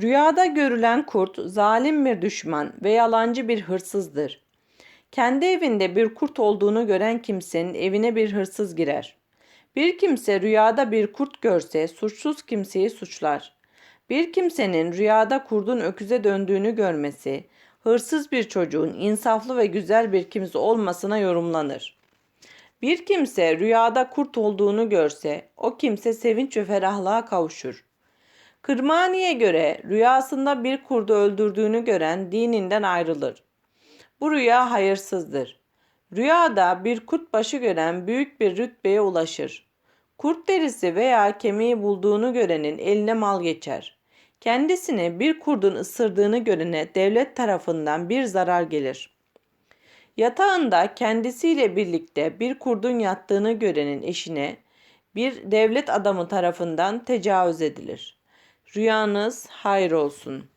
Rüyada görülen kurt zalim bir düşman ve yalancı bir hırsızdır. Kendi evinde bir kurt olduğunu gören kimsenin evine bir hırsız girer. Bir kimse rüyada bir kurt görse suçsuz kimseyi suçlar. Bir kimsenin rüyada kurdun öküze döndüğünü görmesi, hırsız bir çocuğun insaflı ve güzel bir kimse olmasına yorumlanır. Bir kimse rüyada kurt olduğunu görse, o kimse sevinç ve ferahlığa kavuşur. Kırmani'ye göre rüyasında bir kurdu öldürdüğünü gören dininden ayrılır. Bu rüya hayırsızdır. Rüyada bir kurt başı gören büyük bir rütbeye ulaşır. Kurt derisi veya kemiği bulduğunu görenin eline mal geçer. Kendisini bir kurdun ısırdığını görene devlet tarafından bir zarar gelir. Yatağında kendisiyle birlikte bir kurdun yattığını görenin eşine bir devlet adamı tarafından tecavüz edilir. Rüyanız hayır olsun.